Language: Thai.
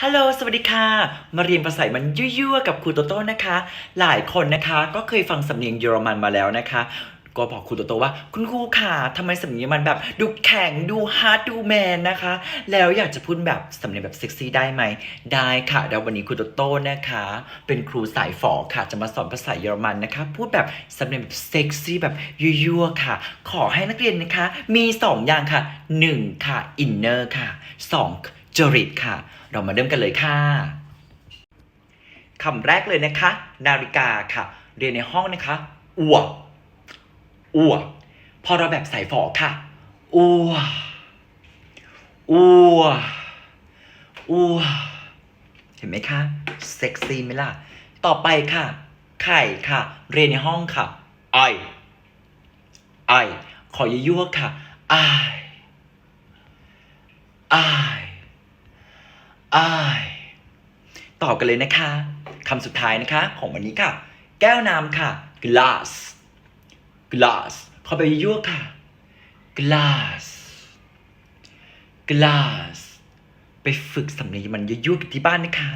ฮัลโหล สวัสดีค่ะ มาเรียนภาษามันยั่วๆกับครูโตโต้นะคะ หลายคนนะคะก็เคยฟังสำเนียงเยอรมันมาแล้วนะคะ ก็บอกครูโตโต้ว่า คุณครูค่ะทำไมสำเนียงมันแบบ ดูแข็งดูฮาร์ดดูแมนนะคะ แล้วอยากจะพูดแบบสำเนียงแบบเซ็กซี่ได้ไหม ได้ค่ะแล้ววันนี้ครูโตโต้นะคะ เป็นครูสายฝอค่ะ จะมาสอนภาษาเยอรมันนะคะ พูดแบบสำเนียงแบบเซ็กซี่แบบยั่วๆค่ะ ขอให้นักเรียนนะคะ มีสองอย่างค่ะหนึ่งค่ะอินเนอร์ค่ะสอง จริตค่ะ เรามาเริ่มกันเลยค่ะคำแรกเลยนะคะ นาฬิกาค่ะ เรียนในห้องนะคะอ้วอ้วพอเราแบบใส่ฝอค่ะอ้วอ้วอ้วเห็นไหมคะเซ็กซี่ไหมล่ะ ต่อไปค่ะ ไข่ค่ะ เรียนในห้องค่ะไอไอขอยั่วๆค่ะไอ ไอต่อกันเลยนะคะคำสุดท้ายนะคะ ของวันนี้ค่ะ แก้วน้ำค่ะ glass glass ขอไปยั่วค่ะ glass glass ไปฝึกสำเนียงมันยั่วๆกันที่บ้านนะคะ